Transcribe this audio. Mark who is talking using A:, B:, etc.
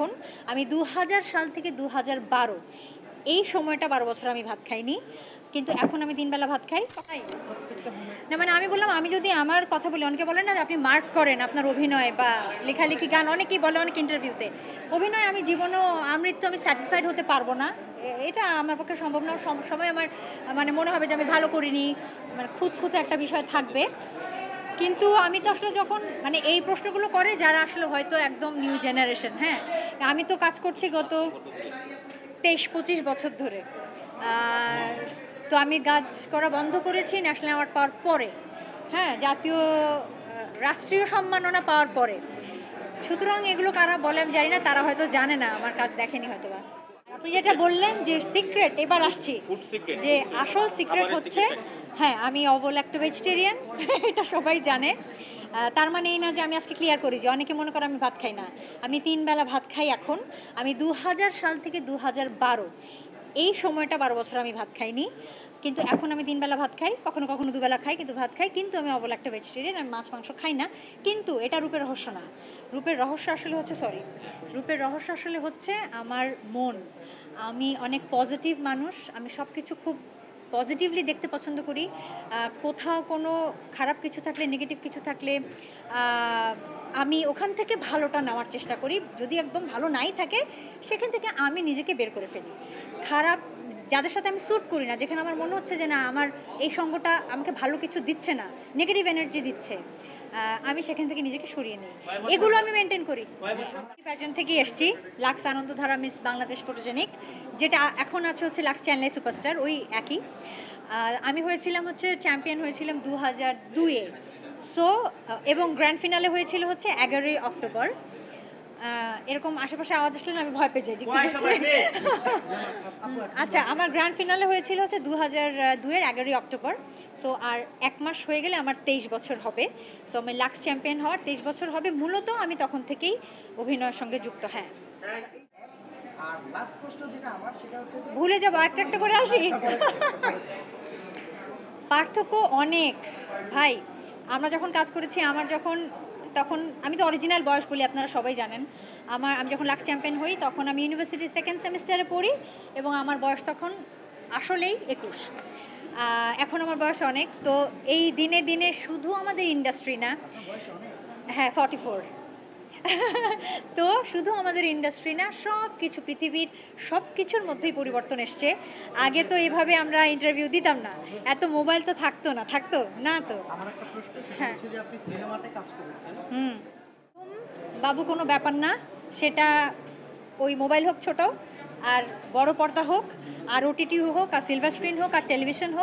A: এখন আমি দু হাজার সাল থেকে দু হাজার বারো এই সময়টা বারো বছর আমি ভাত খাইনি কিন্তু এখন আমি তিনবেলা ভাত খাই। খাই। না মানে আমি বললাম আমি যদি আমার কথা বলি অনেকে বলেন না যে আপনি মার্ক করেন আপনার অভিনয় বা লেখালেখি গান অনেকেই বলে অনেক ইন্টারভিউতে অভিনয় আমি জীবনও আমৃত্যু আমি স্যাটিসফাইড হতে পারব না। এটা আমার পক্ষে সম্ভব না। সময় আমার মানে মনে হবে যে আমি ভালো করিনি। মানে খুঁত খুঁতে একটা বিষয় থাকবে। কিন্তু আমি তো আসলে যখন মানে এই প্রশ্নগুলো করে যারা আসলে হয়তো একদম নিউ জেনারেশন হ্যাঁ? আমি তো কাজ করছি গত তেইশ পঁচিশ বছর ধরে। তো আমি কাজ করা বন্ধ করেছি ন্যাশনাল অ্যাওয়ার্ড পাওয়ার পরে। হ্যাঁ জাতীয় রাষ্ট্রীয় সম্মাননা পাওয়ার পরে। সুতরাং এগুলো কারা বলে আমি জানি না তারা হয়তো জানে না আমার কাজ দেখেনি হয়তো বা আপনি যেটা বললেন যে সিক্রেট এবার আসছি। যে আসল সিক্রেট হচ্ছে হ্যাঁ আমি অবল একটা ভেজিটেরিয়ান এটা সবাই জানে। তার মানে এই না যে আমি আজকে ক্লিয়ার করি যে অনেকে মনে করে আমি ভাত খাই না। আমি তিন বেলা ভাত খাই এখন। আমি দু হাজার সাল থেকে দু হাজার বারো। এই সময়টা বারো বছর আমি ভাত খাইনি। কিন্তু এখন আমি তিন বেলা ভাত খাই। কখনো কখনো দুবেলা খাই, কিন্তু ভাত খাই। কিন্তু আমি অবল একটা ভেজিটেরিয়ান আমি মাছ, মাংস খাই না। কিন্তু এটা রূপের রহস্য না। রূপের রহস্য আসলে হচ্ছে সরি রূপের রহস্য আসলে হচ্ছে আমার মন। আমি অনেক পজিটিভ মানুষ। আমি সব কিছু খুব পজিটিভলি দেখতে পছন্দ করি। কোথাও কোনো খারাপ কিছু থাকলে নেগেটিভ কিছু থাকলে আমি ওখান থেকে ভালোটা নেওয়ার চেষ্টা করি। যদি একদম ভালো নাই থাকে, সেখান থেকে আমি নিজেকে বের করে ফেলি। খারাপ, যাদের সাথে আমি স্যুট করি না, যেখানে আমার মনে হচ্ছে যে না, আমার এই সঙ্গটা আমাকে ভালো কিছু দিচ্ছে না নেগেটিভ এনার্জি দিচ্ছে আমি সেখান থেকে নিজেকে সরিয়ে নিই। এগুলো আমি মেনটেন করি। প্যাটার্ন থেকে এসছি। Lux Anandadhara miss Bangladesh photogenic যেটা এখন আছে হচ্ছে লাক্স চেন্নাই সুপারস্টার, ওই একই। আমি হয়েছিলাম হচ্ছে চ্যাম্পিয়ন হয়েছিলাম দু হাজার দুয়ে সো এবং গ্র্যান্ড ফিনালে হয়েছিল হচ্ছে এগারোই অক্টোবর। এরকম আশেপাশে আওয়াজ আসলে না আমি ভয় পেয়ে যাই যে আচ্ছা আমার গ্র্যান্ড ফিনালে হয়েছিল হচ্ছে দু হাজার দুয়ের এগারোই অক্টোবর। সো আর এক মাস হয়ে গেলে আমার তেইশ বছর হবে। সো আমি লাক্স চ্যাম্পিয়ন হওয়ার তেইশ বছর হবে। মূলত আমি তখন থেকেই অভিনয়ের সঙ্গে যুক্ত হ্যাঁ।
B: আর লাস্ট প্রশ্ন যেটা আমার সেটা হচ্ছে যে
A: ভুলে যাব একটা একটা করে আসি। পার্থক্য অনেক। ভাই আমরা যখন কাজ করেছি আমার যখন তখন আমি তো অরিজিনাল বয়স বলি আপনারা সবাই জানেন। আমার আমি যখন লাক্স চ্যাম্পিয়ন হই তখন আমি ইউনিভার্সিটির সেকেন্ড সেমিস্টারে পড়ি এবং আমার বয়স তখন আসলেই একুশ। এখন আমার বয়স অনেক। তো এই দিনে দিনে শুধু আমাদের ইন্ডাস্ট্রি না হ্যাঁ ফর্টি ফোর তো শুধু আমাদের ইন্ডাস্ট্রি না সব কিছু পৃথিবীর সব কিছুর মধ্যেই পরিবর্তন এসছে। আগে তো এভাবে আমরা ইন্টারভিউ দিতাম না। এত মোবাইল তো থাকতো না থাকতো না তো। হ্যাঁ। হুম। বাবু কোনো ব্যাপার না। সেটা ওই মোবাইল হোক ছোট আর বড় পর্দা হোক আর ওটিটি হোক আর সিলভার স্ক্রিন হোক আর টেলিভিশন হোক